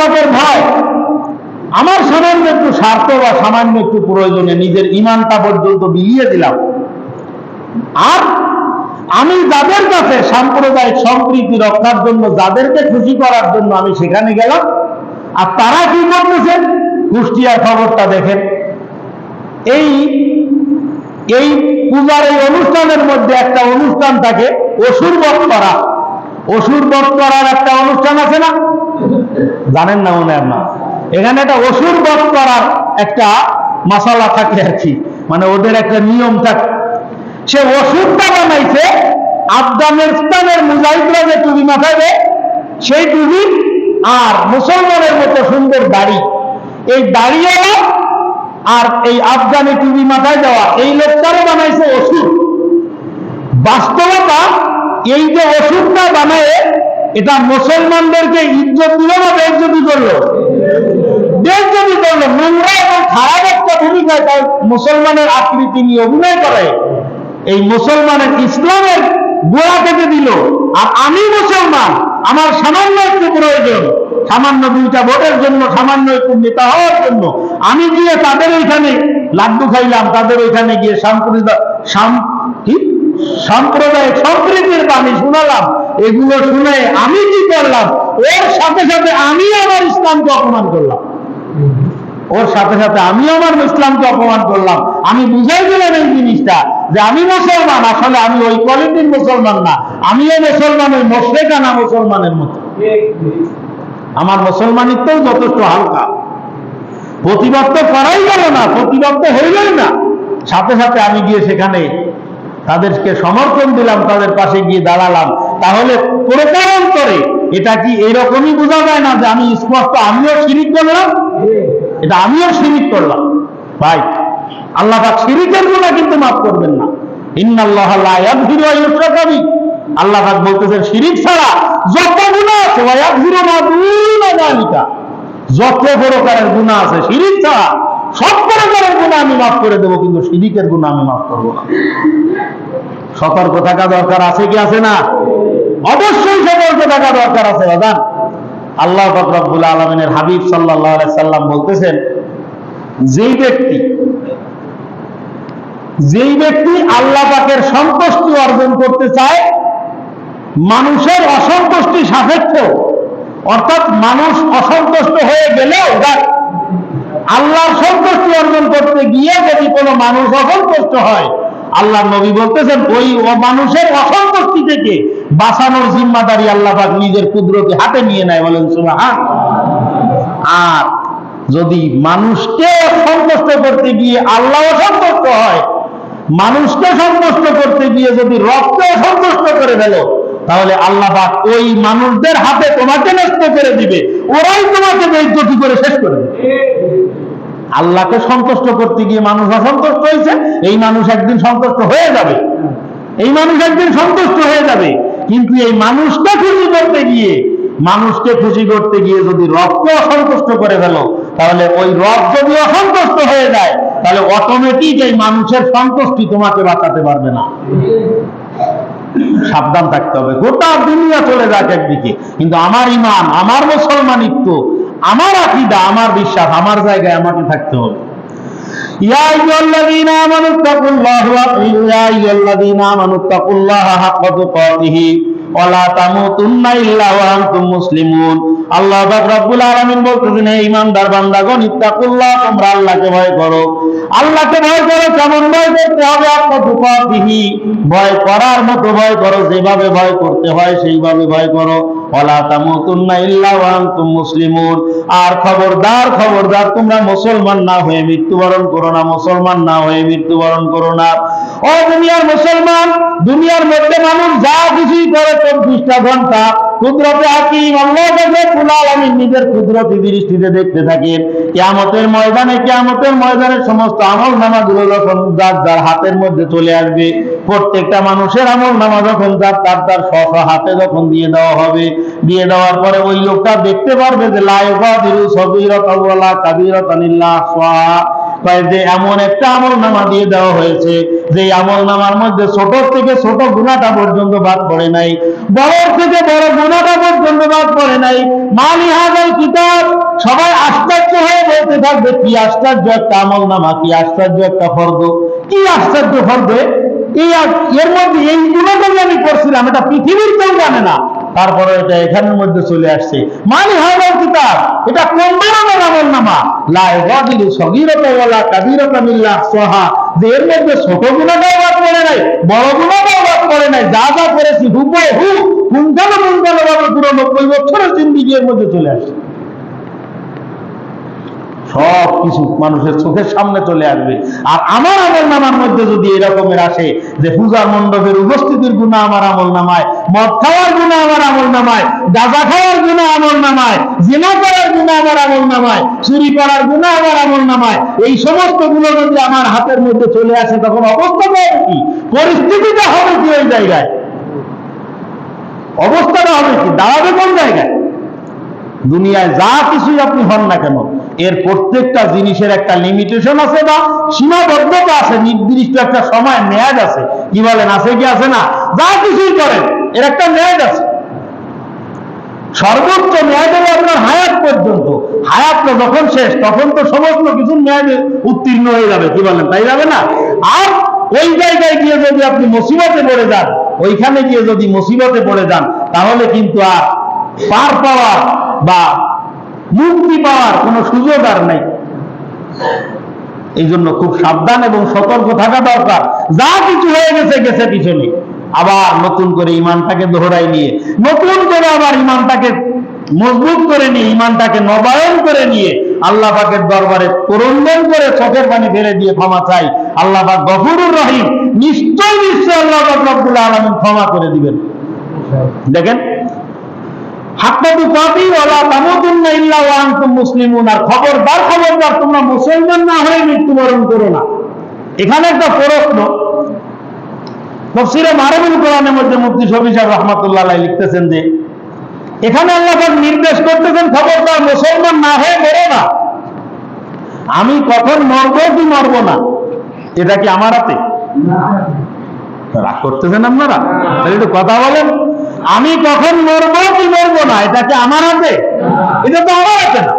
পাকের ভয় আমার সামান্য একটু স্বার্থ বা সামান্য একটু প্রয়োজনে নিজের ইমানটা পর্যন্ত বিলিয়ে দিলাম। আর আমি যাদের কাছে সাম্প্রদায়িক সম্প্রীতি রক্ষার জন্য, যাদেরকে খুশি করার জন্য আমি সেখানে গেলাম, আর তারা কি করতেছে? কুষ্টিয়ার খবরটা দেখেন। এই এই পূজার এই অনুষ্ঠানের মধ্যে একটা অনুষ্ঠান থাকে, অসুর বধ করা। অসুর বধ করার একটা অনুষ্ঠান আছে না? জানেন না মনে না। এখানে একটা অসুর বধ করার একটা মশালা থাকে আর কি। মানে ওদের একটা নিয়ম থাকে। সে ওষুধটা বানাইছে আফগানিস্তানের মুজাহিদরা যে টুপি মাথায় সেই টুপি আর মুসলমানের মতো সুন্দর দাড়ি। এই দাড়িওয়ালা আর এই আফগানি টুপি মাথায় দেওয়া, এই লোকটারও বানাইছে ওষুধ বাস্তবতা এই যে ওষুধটা বানায় এটা মুসলমানদেরকে ইজ্জত দিল না বেজ্জতি করল? বেজ্জতি করল। নোংরা এবং খারাপ একটা ভূমিকায় তার মুসলমানের আকৃতি নিয়ে অভিনয় করে। এই মুসলমানের ইসলামের গোড়া থেকে দিল, আর আমি মুসলমান, আমার সামান্য একটু প্রয়োজন। সামান্য দুইটা ভোটের জন্য, সামান্য একটু নেতা হওয়ার জন্য। আমি গিয়ে তাদের ওইখানে লাড্ডু খাইলাম, তাদের ওইখানে গিয়ে সাম্প্রদায় সাম কি? সাম্প্রদায়িক সম্প্রীতির বাণী শুনালাম, এগুলো শুনে আমি কি করলাম? ওর সাথে সাথে আমি আমার ইসলামকে অপমান করলাম। ওর সাথে সাথে আমি আমার ইসলামকে অপমান করলাম। আমি বুঝাই দিলাম এই জিনিসটা যে আমি মুসলমান, আসলে আমি ওই কোয়ালিটির মুসলমান না। আমিও মুসলমান ওই মোশরেকানা মুসলমানের মতো। আমার মুসলমানিত্বও যথেষ্ট হালকা। প্রতিবাদ তো করাই গেল না, প্রতিবাদ তো হইলই না। সাথে সাথে আমি গিয়ে সেখানে তাদেরকে সমর্থন দিলাম, তাদের পাশে গিয়ে দাঁড়ালাম। তাহলে প্রকারান্তরে এটা কি এরকমই বোঝা যায় না যে আমি স্পষ্ট, আমিও শিরিক করলাম? এটা আমিও শিরিক করলাম। ভাই, আল্লাহ পাক শিরিকের গুণা কিন্তু মাফ করবেন না। ইন্নাল্লাহ লা আল্লাহ পাক বলতেছেন, শিরিক ছাড়া যত গুনাহ আছে, ওয়া যত প্রকারের আছে, শিরিক ছাড়া সব প্রকারের গুনাহ আমি মাফ করে দেবো, কিন্তু শিরিকের গুনাহ আমি মাফ করব না। সতর্ক থাকা দরকার আছে কি আছে না? অবশ্যই সতর্ক থাকা দরকার আছে বাদান আল্লাহ পাক আলমিনের হাবিব আলাইহি সাল্লাম বলতেছেন, যেই ব্যক্তি যেই ব্যক্তি আল্লাহ পাকের সন্তুষ্টি অর্জন করতে চায়, মানুষের অসন্তুষ্টি সাপেক্ষ, অর্থাৎ মানুষ অসন্তুষ্ট হয়ে গেলেও যাক আল্লাহর সন্তুষ্টি অর্জন করতে গিয়ে যদি কোনো মানুষ অসন্তুষ্ট হয় আল্লাহ নবী বলতেছেন, ওই মানুষের অসন্তুষ্টি থেকে বাঁচানোর জিম্মাদারি আল্লাহ পাক নিজের কুদরতে হাতে নিয়ে নেয় বলেন, সুবহান। আর যদি মানুষকে সন্তুষ্ট করতে গিয়ে আল্লাহ সন্তুষ্ট হয়, মানুষকে সন্তুষ্ট করতে গিয়ে যদি রক্ত সন্তুষ্ট করে ফেলো, তাহলে আল্লাহ পাক ওই মানুষদের হাতে তোমাকে নষ্ট করে দিবে, ওরাই তোমাকে বেজ্জতি করে শেষ করে দেবে। আল্লাহকে সন্তুষ্ট করতে গিয়ে মানুষ অসন্তুষ্ট হয়েছে, এই মানুষ একদিন সন্তুষ্ট হয়ে যাবে। এই মানুষ একদিন সন্তুষ্ট হয়ে যাবে। কিন্তু এই মানুষকে খুশি করতে গিয়ে, মানুষকে খুশি করতে গিয়ে যদি রবকে অসন্তুষ্ট করে ফেলো, তাহলে ওই রব যদি অসন্তুষ্ট হয়ে যায়, তাহলে অটোমেটিক এই মানুষের সন্তুষ্টি তোমাকে বাঁচাতে পারবে না। সাবধান থাকতে হবে। গোটা দুনিয়া চলে যাক একদিকে। কিন্তু আমার ইমান, আমার মুসলমানিত্ব আমার আকিদা, আমার বিশ্বাস, আমার জায়গায় আমাকে থাকতে হবে। ইয়া আইয়ুহাল্লাযীনা আমানুত্তাকুল্লাহ ওয়া ইয়া আইয়ুহাল্লাযীনা আমানুত্তাকুল্লাহ হাক্কা তুকাতিহি। ওয়ালা তামুতুন্না ইল্লা ওয়া আনতুম মুসলিমুন। আল্লাহ পাক রব্বুল আলামিন বলতেছেন, হে ঈমানদার বান্দাগণ, ইত্তাকুল্লাহ, তোমরা আল্লাহকে ভয় করো। আল্লাহকে ভয় করো, কেমন ভয় করতে হবে? ভয় করার মতো ভয় করো, যেভাবে ভয় করতে হয়, সেইভাবে ভয় করো। ওয়ালা তামুতুন্না ইল্লা ওয়া আনতুম মুসলিমুন। আর খবরদার খবরদার, তোমরা মুসলমান না হয়ে মৃত্যুবরণ করো না, মুসলমান না হয়ে মৃত্যুবরণ করো না। ও দুনিয়ার মুসলমান, দুনিয়ার মধ্যে মানুষ যা কিছুই করে চব্বিশটা ঘণ্টা কুদরতে হাকিম আলামিন নিজের কুদরতি দৃষ্টিতে দেখতে থাকেন কিয়ামতের ময়দানে, কিয়ামতের সমস্ত আমল নামাগুলো যখন যার যার হাতের মধ্যে চলে আসবে, প্রত্যেকটা মানুষের আমল নামা যখন যার, তার তার স্ব হাতে যখন দিয়ে দেওয়া হবে, দিয়ে দেওয়ার পরে ওই লোকটা দেখতে পারবে যে লাইফাদিরু সবিরতান ওয়ালা কাবীরাতান ইল্লা যে এমন একটা আমল নামা দিয়ে দেওয়া হয়েছে যে আমল নামার মধ্যে ছোট থেকে ছোট গুণাটা পর্যন্ত বাদ পড়ে নাই, বড় থেকে বড় গুণাটা পর্যন্ত বাদ পড়ে নাই। মালি হাজার কিতাব, সবাই আশ্চর্য হয়ে বলতে থাকবে, কি আশ্চর্য একটা আমল নামা, কি আশ্চর্য একটা ফর্দ, কি আশ্চর্য ফর্দ এই এর মধ্যে এই গুণটা যে আমি করছিলাম এটা পৃথিবীর কেউ জানে না। তারপরে এটা এখানের মধ্যে চলে আসছে। মানি হাওয়ার কিতাব, এটা কোন ধরনের আমল নামা? লা ইয়াদিলু সগীরাতা ওয়ালা কাবীরাতা মিল্লা সাহা। যে মধ্যে ছোট গুণাটাও বাদ পড়ে নাই, বড় গুণাটাও বাদ পড়ে নাই, যা যা করেছি হুবহু পুঙ্খানো পুঙ্খানো ভাবে পুরো নব্বই বছরের জিন্দিগি এর মধ্যে চলে আসছে। সব কিছু মানুষের চোখের সামনে চলে আসবে। আর আমার আমল নামার মধ্যে যদি এরকমের আসে যে পূজা মণ্ডপের উপস্থিতির গুণা আমার আমল নামায়, মদ খাওয়ার গুণা আমার আমল নামায়, গাঁজা খাওয়ার গুণা আমল নামায়, জিনা করার গুণা আমার আমল নামায়, চুরি করার গুণা আমার আমল নামায়, এই সমস্তগুলো যদি আমার হাতের মধ্যে চলে আসে, তখন অবস্থাটা হবে কি? পরিস্থিতিটা হবে কি ওই জায়গায়? অবস্থাটা হবে কি? দাঁড়াবে কোন জায়গায়? দুনিয়ায় যা কিছুই আপনি হন না কেন, এর প্রত্যেকটা জিনিসের একটা লিমিটেশন আছে বা সীমাবদ্ধতা আছে, নির্দিষ্ট একটা সময় মেয়াদ আছে। কি বলেন, আছে কি, আছে না? যা কিছুই করেন, এর একটা মেয়াদ আছে। সর্বোচ্চ মেয়াদ হলো আপনার হায়াত পর্যন্ত। হায়াতটা যখন শেষ, তখন তো সমস্ত কিছু মেয়াদে উত্তীর্ণ হয়ে যাবে, কি বলেন, তাই যাবে না? আর ওই জায়গায় গিয়ে যদি আপনি মুসিবতে পড়ে যান, ওইখানে গিয়ে যদি মুসিবতে পড়ে যান, তাহলে কিন্তু আর পার পাওয়ার বা মুক্তি পাওয়ার কোনো সুযোগ আর নেই। এই জন্য খুব সাবধান এবং সতর্ক থাকা দরকার। যা কিছু হয়ে গেছে গেছে পিছনে। আবার নতুন করে ইমানটাকে দোহরাই নিয়ে, নতুন করে আবার ইমানটাকে মজবুত করে নিয়ে ইমানটাকে নবায়ন করে নিয়ে আল্লাহ পাকের দরবারে প্ররঞ্জন করে চোখের পানি ফেলে দিয়ে ক্ষমা চাই। আল্লাহ পাক গফুরুর রহিম। নিশ্চয় নিশ্চয় আল্লাহ পাক রব্বুল আলামিন ক্ষমা করে দিবেন। দেখেন মুসলিমুন। আর মুসলমান না করো না। এখানে একটা প্রশ্ন। লিখতেছেন যে, এখানে আল্লাহ নির্দেশ করতেছেন খবরদার মুসলমান না হয়ে মরো না। আমি কখন মরবো কি মরবো না? এটা কি আমার হাতে? রাগ করতেছেন আপনারা? তাহলে একটু কথা বলেন। আমি কখন মরবো কি মরবো না? এটা কি আমার হাতে? এটা তো আমার হাতে না।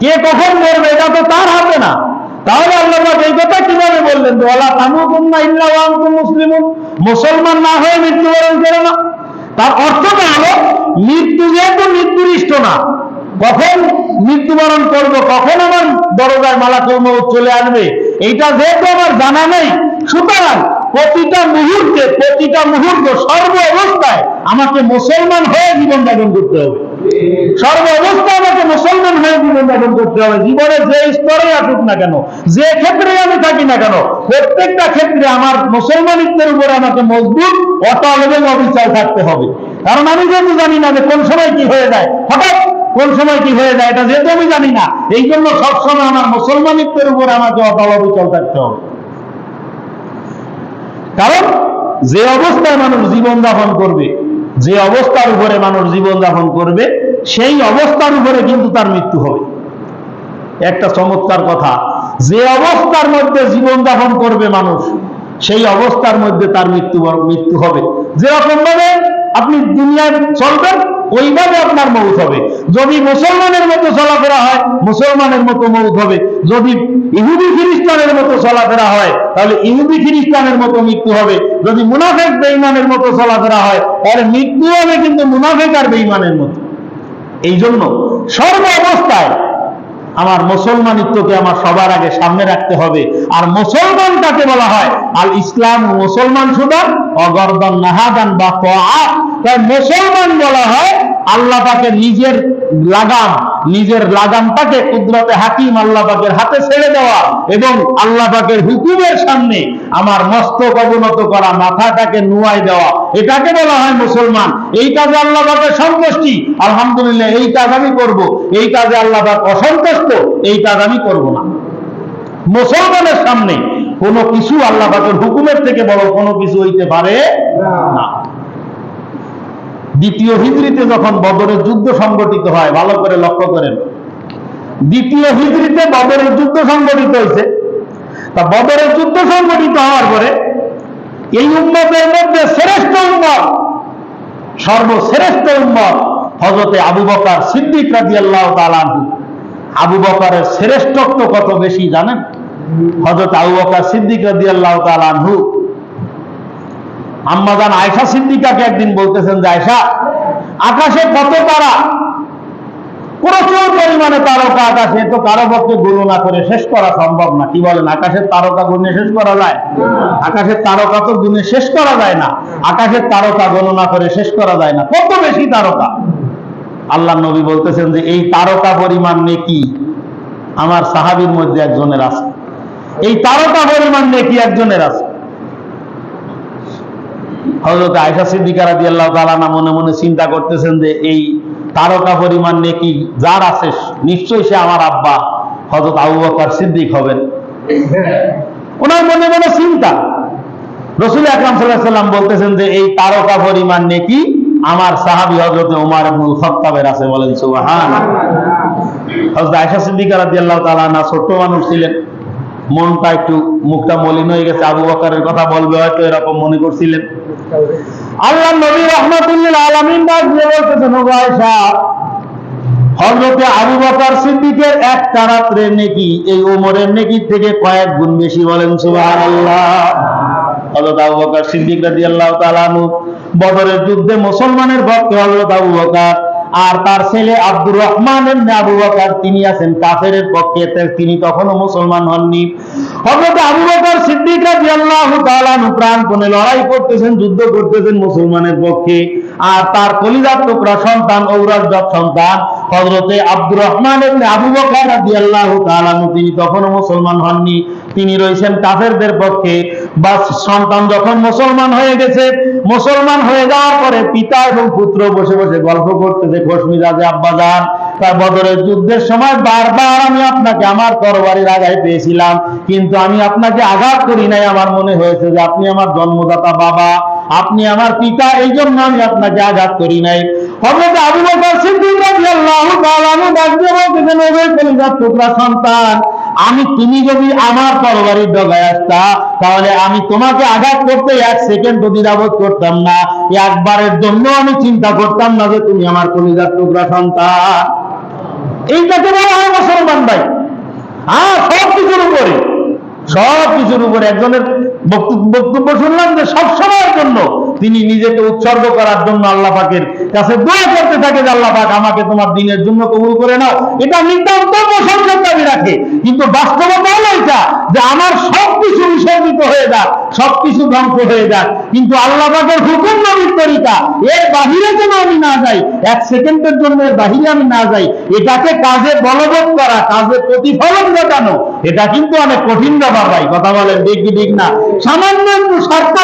কে কখন মরবে এটা তো তার হাতে না। তাহলে আল্লাহ এই কথা কীভাবে বললেন? যে, ওয়ালা তামুতুন্না ইল্লা ওয়া আনতুম মুসলিমুন। মুসলমান না হয়ে মৃত্যুবরণ করো না। তার অর্থটা হলো মৃত্যু যেহেতু মৃত্যুরিষ্ট না, কখন মৃত্যুবরণ করব, কখন আমার দরজায় মালাকুল মউত চলে আসবে? এইটা যেহেতু আমার জানা নেই। সুতরাং প্রতিটা মুহূর্তে, প্রতিটা মুহূর্ত, সর্ব অবস্থায় আমাকে মুসলমান হয়ে জীবন যাপন করতে হবে। সর্ব অবস্থায় আমাকে মুসলমান হয়ে জীবন যাপন করতে হবে। জীবনে যে স্তরে আসুক না কেন, যে ক্ষেত্রে আমি থাকি না কেন, প্রত্যেকটা ক্ষেত্রে আমার মুসলমানিত্বের উপরে আমাকে মজবুত, অটল এবং অবিচার থাকতে হবে। কারণ আমি যেহেতু জানি না যে কোন সময় কি হয়ে যায়, হঠাৎ কোন সময় কি হয়ে যায়, এটা যেহেতু আমি জানি না, এই জন্য সবসময় আমার মুসলমানিত্বের উপরে আমাকে অটল অবিচল থাকতে হবে। কারণ যে অবস্থায় মানুষ জীবন যাপন করবে, যে অবস্থার উপরে মানুষ জীবন যাপন করবে, সেই অবস্থার উপরে কিন্তু তার মৃত্যু হবে। একটা চমৎকার কথা, যে অবস্থার মধ্যে জীবন যাপন করবে মানুষ, সেই অবস্থার মধ্যে তার মৃত্যু মৃত্যু হবে। যেরকম ভাবে আপনি দুনিয়ায় চলবেন ওইভাবে আপনার মৌত হবে। যদি মুসলমানের মতো চলাফেরা হয়, মুসলমানের মতো মৌত হবে। যদি ইহুদি খ্রিস্টানের মতো চলাফেরা হয়, তাহলে ইহুদি খ্রিস্টানের মতো মৃত্যু হবে। যদি মুনাফেক বেইমানের মতো চলাফেরা হয়, তাহলে মৃত্যু হবে কিন্তু মুনাফেক আর বেইমানের মতো। এই জন্য সর্ব অবস্থায় আমার মুসলমানিত্বকে আমার সবার আগে সামনে রাখতে হবে। আর মুসলমান তাকে বলা হয়? আল ইসলাম মুসলমান সুদান, অগর্দন নাহাদান বা মুসলমান বলা হয় আল্লাহ তাকে নিজের লাগাম, নিজের লাগামটাকে কুদরতে হাকিম আল্লাহ পাকের হাতে ছেড়ে দেওয়া এবং আল্লাহ পাকের হুকুমের সামনে আমার মস্তক অবনত করা, মাথাটাকে নুয়াই দেওয়া। এটাকে বলা হয় মুসলমান। এই কাজে আল্লাহ পাকের সন্তুষ্টি। আলহামদুলিল্লাহ, এই কাজ আমি করব। এই কাজে আল্লাহবাক অসন্তুষ্ট। এই কাজ আমি করব না। মুসলমানের সামনে কোনো কিছু আল্লাহ পাকের হুকুমের থেকে বড় কোনো কিছু হইতে পারে না। দ্বিতীয় হিজড়িতে যখন বদরের যুদ্ধ সংগঠিত হয়, ভালো করে লক্ষ্য করেন। দ্বিতীয় হিজড়িতে বদরের যুদ্ধ সংগঠিত হয়েছে। তা বদরের যুদ্ধ সংগঠিত হওয়ার পরে এই উন্মতের মধ্যে শ্রেষ্ঠ উন্মত সর্বশ্রেষ্ঠ উন্মত হজরতে আবু বকার সিদ্দিক রাজি আল্লাহ আবু বকরের শ্রেষ্ঠত্ব কত বেশি জানেন? হযরত আবু বকর সিদ্দিক রাদিয়াল্লাহু তাআলা আনহু আম্মাজান আয়েশা সিদ্দিকাকে একদিন বলতেছেন যে, আয়েশা, আকাশে কত তারা? প্রচুর পরিমাণে তারকা আকাশে, তো কারও পক্ষে গণনা করে শেষ করা সম্ভব না। কি বলেন, আকাশের তারকা গুণে শেষ করা যায়? আকাশের তারকা তো গুনে শেষ করা যায় না। আকাশের তারকা গণনা করে শেষ করা যায় না। কত বেশি তারকা? আল্লাহ নবী বলতেছেন যে, এই তারকা পরিমাণ নেকি আমার সাহাবীর মধ্যে একজনের আছে। এই তারকা পরিমাণ নেকি একজনের আছে। হযরত আয়েশা সিদ্দিকা রাদিয়াল্লাহু তাআলা না মনে মনে চিন্তা করতেছেন যে এই তারকা পরিমাণ নেকি যার আছে, নিশ্চয়ই সে আমার আব্বা, হযরত আবু বকর সিদ্দিক হবেন। ওনার মনে মনে চিন্তা। রসুল আকরাম সাল্লাম বলতেছেন যে এই তারকা পরিমাণ নেকি আমার সাহাবী হযরত ওমর ইবনুল খাত্তাবের আছে বলেন সুবহানাল্লাহ। হযরত আয়েশা সিদ্দিকা রাদিয়াল্লাহু তাআলা না ছোট্ট মানুষ ছিলেন। মনটা একটু মুখটা মলিন হয়ে গেছে। আবু বকরের কথা বলবে হয়তো এরকম মনে করছিলেন। আল্লাহ নবী রহমতুল্লিল আলমিন দাস যে বলতেছেন আয়েশা আবু বকর সিদ্দিকের একটা রাত্রের নেকি, এই ওমরের নেকি থেকে কয়েক গুণ বেশি বলেন সুবাহ আল্লাহ হজরত আবু বকর সিদ্দিক রাজি আল্লাহ তালানু বদরের যুদ্ধে মুসলমানের ভক্ত হজরত আবু বকর আর তার ছেলে আব্দুর রহমান আবু বকর, তিনি আছেন কাফের পক্ষে তিনি তখনও মুসলমান হননি। হযরত আবু বকর সিদ্দিক রাদিয়াল্লাহু তাআলা প্রাণপণে লড়াই করতেছেন, যুদ্ধ করতেছেন মুসলমানের পক্ষে। আর তার কলিজার টুকরা সন্তান ঔরাজ সন্তান হযরতে আব্দুর রহমান আবু বকর রাদিয়াল্লাহু তাআলা তিনি তখনও মুসলমান হননি। তিনি রয়েছেন কাফেরদের পক্ষে। বা সন্তান যখন মুসলমান হয়ে গেছে, মুসলমান হয়ে যাওয়ার পরে পিতা এবং পুত্র বসে বসে গল্প করতেছে, খোশ মিজাজে আব্বাজান তার বদরের যুদ্ধের সময় বারবার আমি আপনাকে আমার তরবারির আগায় পেয়েছিলাম, কিন্তু আমি আপনাকে আঘাত করি নাই। আমার মনে হয়েছে যে আপনি আমার জন্মদাতা বাবা, আপনি আমার পিতা এই জন্য আমি আপনাকে আঘাত করি নাই। সন্তান, আমি তুমি যদি আমার তরবারির ডগায় আসতা, তাহলে আমি তোমাকে আঘাত করতে এক সেকেন্ড দ্বিধাবোধ করতাম না। একবারের জন্য আমি চিন্তা করতাম না যে তুমি আমার কলিজার টুকরা সন্তান। এইটাকে বলা হয় মুসলমান ভাই। হ্যাঁ সব কিছুর উপরে। সব কিছুর উপরে একজনের বক্তব্য শুনলাম যে সব সময়ের জন্য তিনি নিজেকে উৎসর্গ করার জন্য আল্লাহ পাকের কাছে দোয়া করতে থাকে যে আল্লাহ পাক আমাকে তোমার দিনের জন্য কবুল করে নাও। এটা নিতান্ত প্রশংসার দাবি রাখে। কিন্তু বাস্তবতা হলো এটা যে আমার সবকিছু বিসর্জিত হয়ে যাক, সবকিছু ধ্বংস হয়ে যাক। কিন্তু আল্লাহ পাকের হুকুম নবীর তরিকা, এর বাহিরে যেন আমি না যাই, এক সেকেন্ডের জন্য এর বাহিরে আমি না যাই, এটাকে কাজে বলবৎ করা, কাজে প্রতিফলন ঘটানো, এটা কিন্তু অনেক কঠিন ব্যাপার ভাই, কথা বলেন দেখবি ঠিক না? সামান্য একটু স্বার্থ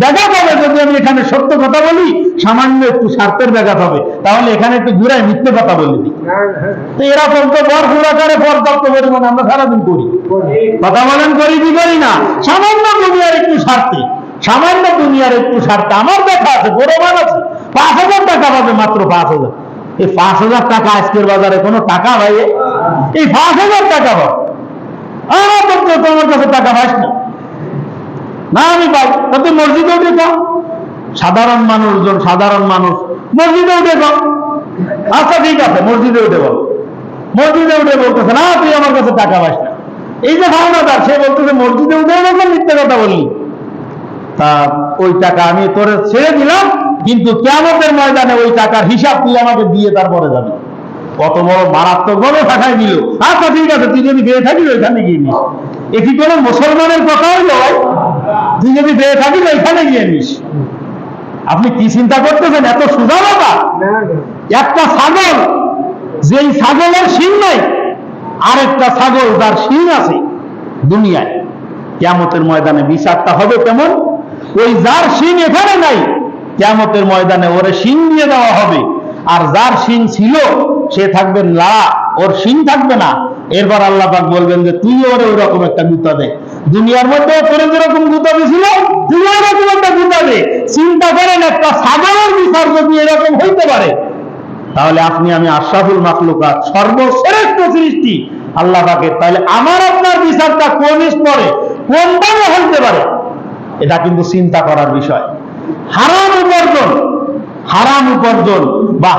ব্যাঘাত হবে যদি আমি এখানে সত্য কথা বলি, সামান্য একটু স্বার্থের ব্যাঘাত হবে। তাহলে এখানে একটু ঘুরায় মিথ্যে কথা বলে তো এরকম তো ভরপুর আকারে পর্যাপ্ত পরিমাণে আমরা সারাদিন করি। কথা বলেন, করি কি করি না? সামান্য দুনিয়ার একটু স্বার্থে, সামান্য দুনিয়ার একটু স্বার্থে। আমার দেখা আছে গৌরবান আছে। পাঁচ হাজার টাকা পাবে মাত্র পাঁচ হাজার। এই পাঁচ হাজার টাকা আজকের বাজারে কোনো টাকা ভাই? এই পাঁচ হাজার টাকা পাবে। আমার পক্ষে তোমার কাছে টাকা পাস না। না, আমি পাই তা তুই মসজিদে উঠে যাও সাধারণ মানুষজন, সাধারণ মানুষ মসজিদে উঠে যাও আচ্ছা ঠিক আছে মসজিদে উঠে বল মসজিদে উঠে বলতেছে, না, তুই আমার কাছে টাকা পাস না। এই যে ভাওনাদার সে বলতেছে মসজিদে উঠে যখন মিথ্যে কথা বললি? তা ওই টাকা আমি তোরে ছেড়ে দিলাম, কিন্তু কেমতের ময়দানে ওই টাকার হিসাব তুই আমাকে দিয়ে তারপরে যাবি। কত বড় মারাত্মক ভাবে ঠাকাই দিল। আচ্ছা ঠিক আছে, তুই যদি বেয়ে থাকিস, ওইখানে গিয়ে নিস। এ কি কোনো মুসলমানের কথা হইল? তুই যদি বেয়ে থাকিস, ওইখানে গিয়ে নিস। আপনি কি চিন্তা করতেছেন? এত সুজা বাবা। একটা ছাগল, যেই ছাগলের শিং নাই, আরেকটা ছাগল যার শিং আছে দুনিয়ায়। কেমতের ময়দানে বিচারটা হবে কেমন? ওই যার শিং এখানে নাই কেমতের ময়দানে ওরে শিং দিয়ে দেওয়া হবে। আর যার শিং ছিল, সে থাকবে লা ওর শিং থাকবে না। এরপর আল্লাহ পাক বলবেন যে, তুই ওরে ওই রকম একটা গুতা দে। দুনিয়ার মধ্যে তোরে যেরকম গুতা দিছিল তুই ওরকম একটা গুতা চিন্তা করেন, একটা ছাগলের বিচার যদি এরকম হইতে পারে, তাহলে আপনি আমি আশরাফুল মাকলুকাত সর্বশ্রেষ্ঠ সৃষ্টি আল্লাহ পাকের। তাহলে আমার আপনার বিচারটা কোন স্তরে কোন দামে হইতে পারে? এটা কিন্তু চিন্তা করার বিষয়। হারাম উপার্জন। হারাম উপার্জন বা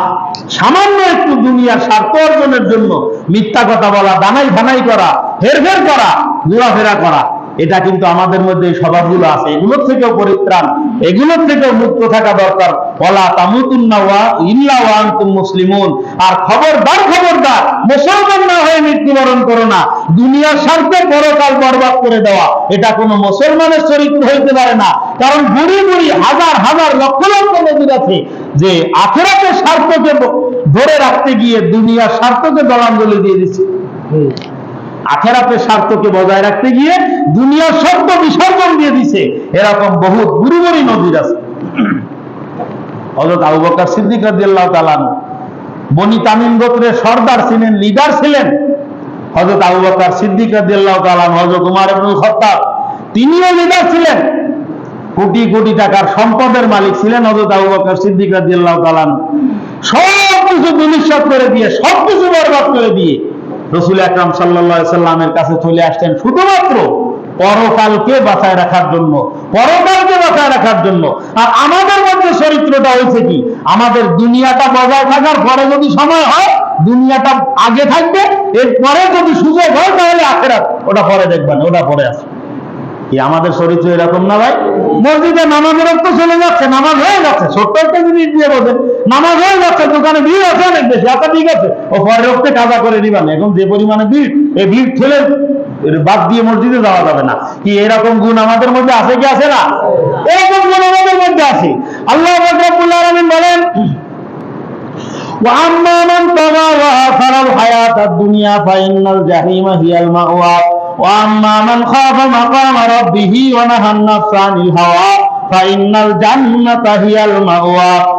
সামান্য একটু দুনিয়ার স্বার্থ অর্জনের জন্য মিথ্যা কথা বলা দানাই ফানাই করা, হেরফের করা, ঘোরাফেরা করা, এটা কিন্তু আমাদের মধ্যে স্বভাবগুলো আছে। এগুলোর থেকেও পরিত্রাণ, এগুলোর থেকেও মুক্ত থাকা দরকার। ওলা তামুতুন্না ওয়া ইল্লা ওয়া আনতুম মুসলিমুন। আর খবরদার খবরদার, মুসলমান না হয়ে মৃত্যুবরণ করো না। দুনিয়ার স্বার্থে পরকাল বরবাদ করে দেওয়া, এটা কোনো মুসলমানের চরিত্র হইতে পারে না। কারণ বুড়ি বুড়ি হাজার হাজার লক্ষ লক্ষ নদীর আছে। যে আখেরাতের স্বার্থকে ধরে রাখতে গিয়ে দুনিয়ার স্বার্থকে দলাঞ্জলি দিয়ে দিচ্ছে। আখেরাতের স্বার্থকে বজায় রাখতে গিয়ে দুনিয়ার স্বার্থ বিসর্জন দিয়ে দিছে। এরকম বহু নদীর আছে। হযরত আবু বকর সিদ্দিক রাদিয়াল্লাহু তাআলা বনি তামিম গোত্রের সর্দার ছিলেন লিডার ছিলেন। হযরত আবু বকর সিদ্দিক রাদিয়াল্লাহু তাআলা হযরত উমর ইবনে খাত্তাব তিনিও লিডার ছিলেন। কোটি কোটি টাকার সম্পদের মালিক ছিলেন হযরত আবু বকর সিদ্দিক রাদিয়াল্লাহু তাআলা। সব কিছু বিনিশ্চয় করে দিয়ে সব কিছু বরবাদ করে দিয়ে রসুল আকরাম সাল্লাল্লাহু সাল্লামের কাছে চলে আসতেন শুধুমাত্র পরকালকে বাঁচায় রাখার জন্য, পরকালকে বাঁচায় রাখার জন্য। আর আমাদের মধ্যে চরিত্রটা হয়েছে কি? আমাদের দুনিয়াটা বজায় থাকার পরে যদি সময় হয়, দুনিয়াটা আগে থাকবে, এরপরে যদি সুযোগ হয়, তাহলে আখেরাত, ওটা পরে দেখবেন, ওটা পরে আছে। কি আমাদের চরিত্র এরকম না ভাই? মসজিদে নামাজের রক্ত চলে যাচ্ছে নামাজ হয়ে যাচ্ছে ছোট্ট একটা জিনিস দিয়ে বলবেন নামাজ হয়ে যাচ্ছে দোকানে ভিড় আছে অনেক বেশি আচ্ছা ঠিক আছে ও পরে রক্তে কাজা করে দিবেন এখন যে পরিমাণে ভিড় এই ভিড় ঠেলে এর বাদ দিয়ে মসজিদে যাওয়া যাবে না কি এরকম গুণ আমাদের মধ্যে আছে কি আছে না এরকম গুণ আমাদের মধ্যে আছে আল্লাহ রব্বুল আলামিন বলেন وأما من طغى وآثر الحياة الدنيا فإن الجحيم هي المأوى وأما من خاف مقام ربه ونهى النفس عن الهوى فإن الجنة هي المأوى.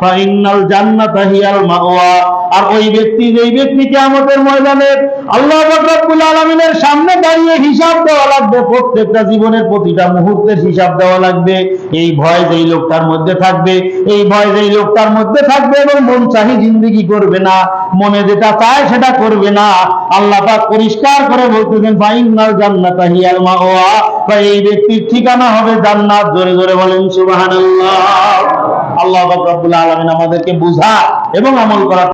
ফাইনাল জান্নাতা হিয়াল মাওয়া। আর ওই ব্যক্তি, যেই ব্যক্তি কিয়ামতের ময়দানে আল্লাহ আলামিনের সামনে দাঁড়িয়ে হিসাব দেওয়া লাগবে, প্রত্যেকটা জীবনের প্রতিটা মুহূর্তের হিসাব দেওয়া লাগবে। এই ভয় যেই লোকটার মধ্যে থাকবে, এই ভয় যেই লোকটার মধ্যে থাকবে এবং মন চাহি করবে না, মনে যেটা চায় সেটা করবে না। আল্লাহ পাক পরিষ্কার করে বলতেছেন, ফাইনাল জান্নাতা হিয়াল মাওয়া। এই ব্যক্তির ঠিকানা হবে জান্নাত। জোরে জোরে বলেন আল্লাহ রব্বুল আলামিন আমাদেরকে বুঝা এবং আমল করা